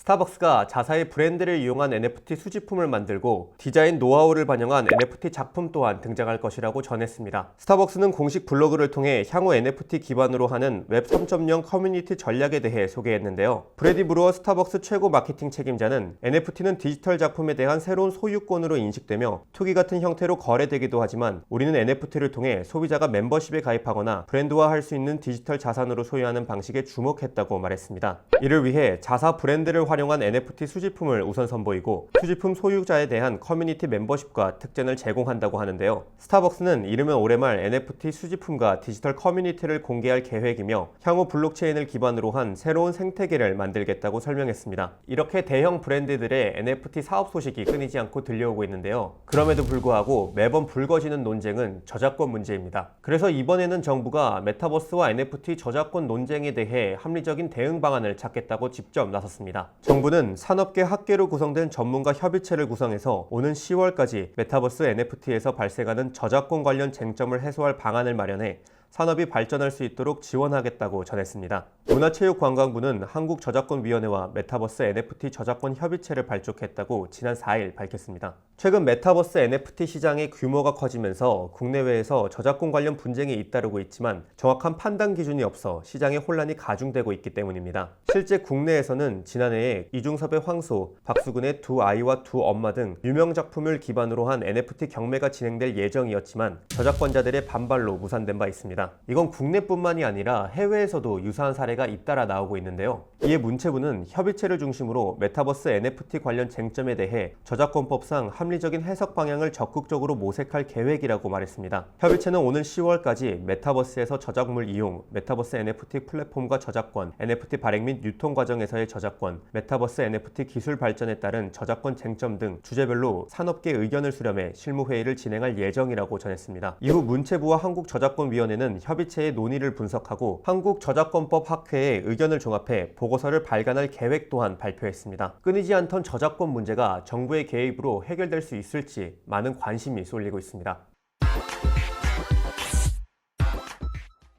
스타벅스가 자사의 브랜드를 이용한 NFT 수집품을 만들고 디자인 노하우를 반영한 NFT 작품 또한 등장할 것이라고 전했습니다. 스타벅스는 공식 블로그를 통해 향후 NFT 기반으로 하는 웹 3.0 커뮤니티 전략에 대해 소개했는데요. 브래디 브루어 스타벅스 최고 마케팅 책임자는 NFT는 디지털 작품에 대한 새로운 소유권으로 인식되며 투기 같은 형태로 거래되기도 하지만 우리는 NFT를 통해 소비자가 멤버십에 가입하거나 브랜드화할 수 있는 디지털 자산으로 소유하는 방식에 주목했다고 말했습니다. 이를 위해 자사 브랜드를 활용 한 NFT 수집품을 우선 선보이고 수집품 소유자에 대한 커뮤니티 멤버십과 특전을 제공한다고 하는데요. 스타벅스는 이르면 올해 말 NFT 수집품과 디지털 커뮤니티를 공개할 계획이며 향후 블록체인을 기반으로 한 새로운 생태계를 만들겠다고 설명했습니다. 이렇게 대형 브랜드들의 NFT 사업 소식이 끊이지 않고 들려오고 있는데요. 그럼에도 불구하고 매번 불거지는 논쟁은 저작권 문제입니다. 그래서 이번에는 정부가 메타버스와 NFT 저작권 논쟁에 대해 합리적인 대응 방안을 찾겠다고 직접 나섰습니다. 정부는 산업계 학계로 구성된 전문가 협의체를 구성해서 오는 10월까지 메타버스 NFT에서 발생하는 저작권 관련 쟁점을 해소할 방안을 마련해 산업이 발전할 수 있도록 지원하겠다고 전했습니다. 문화체육관광부는 한국저작권위원회와 메타버스 NFT 저작권 협의체를 발족했다고 지난 4일 밝혔습니다. 최근 메타버스 NFT 시장의 규모가 커지면서 국내외에서 저작권 관련 분쟁이 잇따르고 있지만 정확한 판단 기준이 없어 시장의 혼란이 가중되고 있기 때문입니다. 실제 국내에서는 지난해에 이중섭의 황소, 박수근의 두 아이와 두 엄마 등 유명 작품을 기반으로 한 NFT 경매가 진행될 예정이었지만 저작권자들의 반발로 무산된 바 있습니다. 이건 국내뿐만이 아니라 해외에서도 유사한 사례가 잇따라 나오고 있는데요. 이에 문체부는 협의체를 중심으로 메타버스 NFT 관련 쟁점에 대해 저작권법상 합리적인 해석 방향을 적극적으로 모색할 계획이라고 말했습니다. 협의체는 오는 10월까지 메타버스에서 저작물 이용, 메타버스 NFT 플랫폼과 저작권, NFT 발행 및 유통 과정에서의 저작권, 메타버스 NFT 기술 발전에 따른 저작권 쟁점 등 주제별로 산업계 의견을 수렴해 실무 회의를 진행할 예정이라고 전했습니다. 이후 문체부와 한국저작권위원회는 협의체의 논의를 분석하고 한국저작권법 학회의 의견을 종합해 보고서를 발간할 계획 또한 발표했습니다. 끊이지 않던 저작권 문제가 정부의 개입으로 해결될 수 있을지 많은 관심이 쏠리고 있습니다.